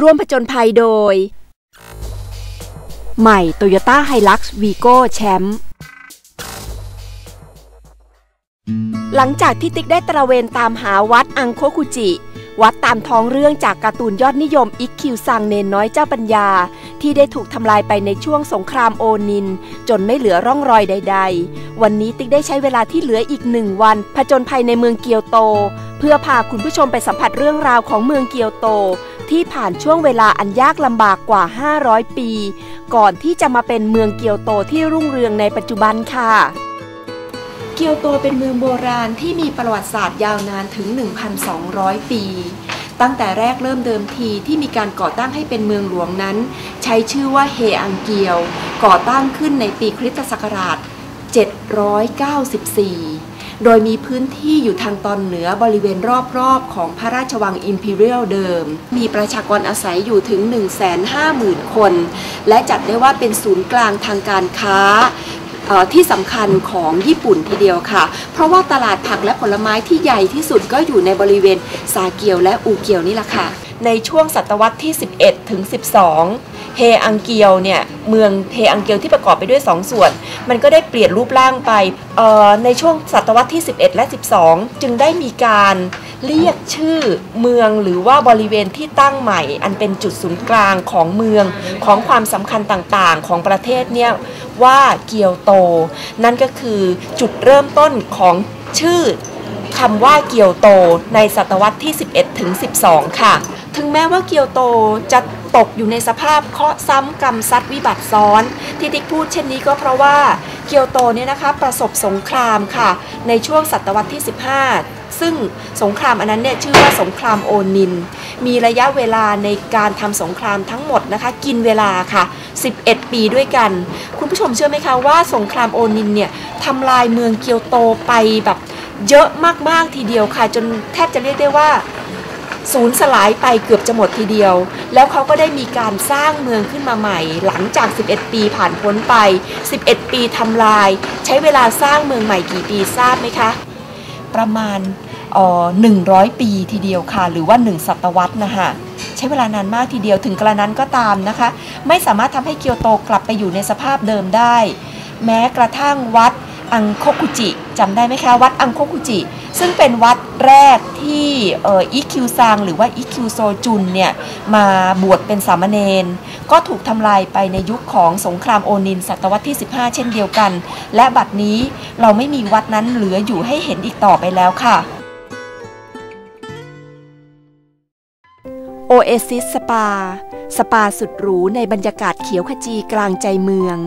ร่วมผจญภัยโดย ใหม่ Toyota Hilux Vigo แชมป์หลังจากที่ติ๊กได้ตระเวนตามหาวัดอังโคคุจิ วัดตามท้องเรื่องจากการ์ตูนยอดนิยมอิกคิวซังเนนน้อยเจ้าปัญญา ที่ได้ถูกทำลายไปในช่วงสงครามโอนิน จนไม่เหลือร่องรอยใด ๆ วันนี้ติ๊กได้ใช้เวลาที่เหลืออีกหนึ่งวัน ผจญภัยในเมืองเกียวโต เพื่อพาคุณผู้ชมไปสัมผัสเรื่องราวของเมืองเกียวโต ที่ผ่านช่วงเวลาอันยากลำบากกว่า 500 ปี ก่อนที่จะมาเป็นเมืองเกียวโตที่รุ่งเรืองในปัจจุบันค่ะ เกียวโตเป็นเมืองโบราณที่มีประวัติศาสตร์ยาวนานถึง 1,200 ปี ตั้งแต่แรกเริ่มเดิมทีที่มีการก่อตั้งให้เป็นเมืองหลวงนั้น ใช้ชื่อว่าเฮอังเกียว ก่อตั้งขึ้นในปีคริสตศักราช 794 โดยมีพื้นที่อยู่ทางตอนเหนือบริเวณรอบๆ ของพระราชวังอิมพีเรียลเดิม มีประชากรอาศัยอยู่ถึง 150,000 คน และจัดได้ว่าเป็นศูนย์กลางทางการค้าที่สำคัญของญี่ปุ่นทีเดียวค่ะ เพราะว่าตลาดผักและผลไม้ที่ใหญ่ที่สุดก็อยู่ในบริเวณซาเกียวและอูเกียวนี่แหละค่ะ ในช่วงศตวรรษที่ 11 ถึง 12 เฮอังเกียวเนี่ยเมืองเฮอังเกียวที่ประกอบไปด้วย 2 ส่วน มันก็ได้เปลี่ยนรูปร่างไปในช่วงศตวรรษที่ 11 และ 12 จึงได้มีการเรียกชื่อเมืองหรือว่าบริเวณที่ตั้งใหม่ อันเป็นจุดศูนย์กลางของเมืองของความสำคัญต่างๆ ของประเทศเนี่ยว่าเกียวโต นั่นก็คือจุดเริ่มต้นของชื่อ คำว่าเกียวโตในศตวรรษที่ 11ถึง12 ค่ะ ถึงแม้ว่าเกียวโตจะตกอยู่ในสภาพเคาะซ้ำกรรมซัดวิบัติซ้อน ที่ติ๊กพูดเช่นนี้ก็เพราะว่าเกียวโตเนี่ยนะคะประสบสงครามค่ะ ในช่วงศตวรรษที่ 15 ซึ่งสงครามอันนั้นเนี่ยชื่อว่าสงครามโอนิน มีระยะเวลาในการทำสงครามทั้งหมดนะคะ กินเวลาค่ะ 11 ปีด้วยกัน คุณผู้ชมเชื่อไหมคะว่าสงครามโอนินเนี่ยทำลายเมืองเกียวโตไปแบบ เยอะมากๆทีเดียวค่ะ จนแทบจะเรียกได้ว่าศูนย์สลายไปเกือบจะหมดทีเดียว แล้วเขาก็ได้มีการสร้างเมืองขึ้นมาใหม่ หลังจาก 11 ปีผ่านพ้นไป 11 ปีทำลาย ใช้เวลาสร้างเมืองใหม่กี่ปีทราบไหมคะ ประมาณหนึ่งร้อยปีทีเดียวค่ะ หรือว่า 1 ศตวรรษนะคะใช้เวลานานมากทีเดียวถึงกระนั้นก็ตามนะคะ ไม่สามารถทำให้เกียวโตกลับไปอยู่ในสภาพเดิมได้ แม้กระทั่งวัด อังโคคุจิจำได้ไหมคะ วัดอังโคคุจิ ซึ่งเป็นวัดแรกที่อิคิวซังหรือว่าอิคิวโซจุนเนี่ย มาบวชเป็นสามเณรก็ถูกทำลายไปในยุคของสงครามโอนินศตวรรษที่ 15 เช่นเดียวกัน และบัดนี้เราไม่มีวัดนั้นเหลืออยู่ให้เห็นอีกต่อไปแล้วค่ะโอเอซิสสปาสปาสุดหรูในบรรยากาศเขียวขจีกลางใจเมือง